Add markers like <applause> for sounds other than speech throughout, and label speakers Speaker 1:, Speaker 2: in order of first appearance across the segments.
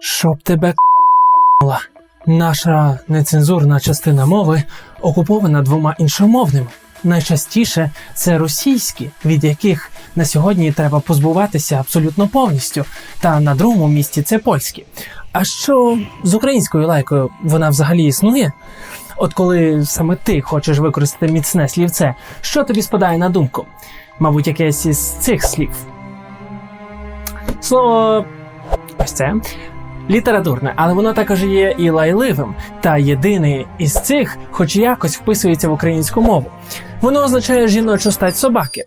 Speaker 1: Щоб тебе <laughs> к***ла. Наша нецензурна частина мови окупована двома іншомовними. Найчастіше це російські, від яких на сьогодні треба позбуватися абсолютно повністю. Та на другому місці це польські. А що з українською лайкою вона взагалі існує? От коли саме ти хочеш використати міцне слівце, що тобі спадає на думку? Мабуть, якесь із цих слів. Слово це літературне, але воно також є і лайливим. Та єдиний із цих, хоч якось вписується в українську мову. Воно означає жіночу стать собаки.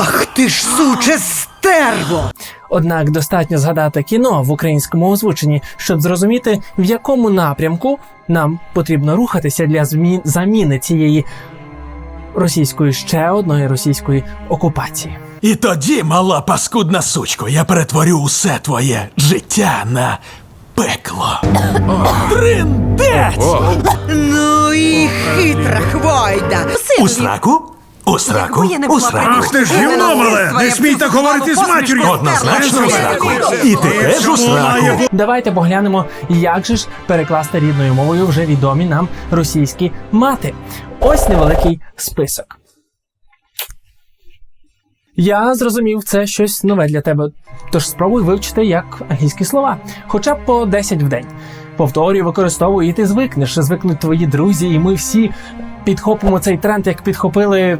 Speaker 2: Ах ти ж суче стерво!
Speaker 1: Однак достатньо згадати кіно в українському озвученні, щоб зрозуміти, в якому напрямку нам потрібно рухатися для заміни цієї російської ще одної російської окупації.
Speaker 3: І тоді, мала паскудна сучко, я перетворю усе твоє життя на пекло. Триндець!
Speaker 2: Ну і хитра хвойда.
Speaker 3: У сраку? У сраку?
Speaker 2: я не
Speaker 3: У
Speaker 2: була
Speaker 3: сраку?
Speaker 2: Ах ти ж гівно мале! Не смій так говорити з матір'ю!
Speaker 3: Однозначно у сраку. І ти теж у сраку.
Speaker 1: Давайте поглянемо, як же ж перекласти рідною мовою вже відомі нам російські мати. Ось невеликий список. Я зрозумів, це щось нове для тебе. Тож спробуй вивчити як англійські слова, хоча б по 10 в день. Повторюй, використовуй, і ти звикнеш, звикнуть твої друзі, і ми всі підхопимо цей тренд, як підхопили.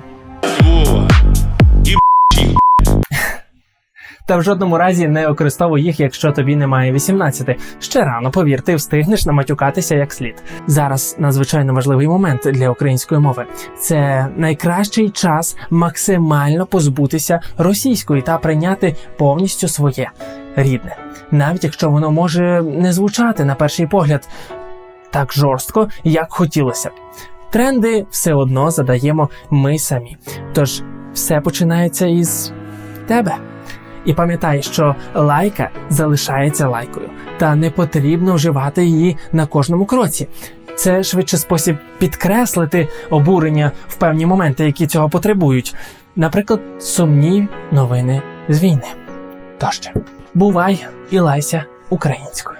Speaker 1: Та в жодному разі не використовуй їх, якщо тобі немає 18. Ще рано, повір, ти встигнеш наматюкатися як слід. Зараз надзвичайно важливий момент для української мови. Це найкращий час максимально позбутися російської та прийняти повністю своє рідне, навіть якщо воно може не звучати на перший погляд так жорстко, як хотілося. Тренди все одно задаємо ми самі. Тож все починається із тебе. І пам'ятай, що лайка залишається лайкою, та не потрібно вживати її на кожному кроці. Це швидше спосіб підкреслити обурення в певні моменти, які цього потребують. Наприклад, сумні новини з війни. Тощо, бувай і лайся українською.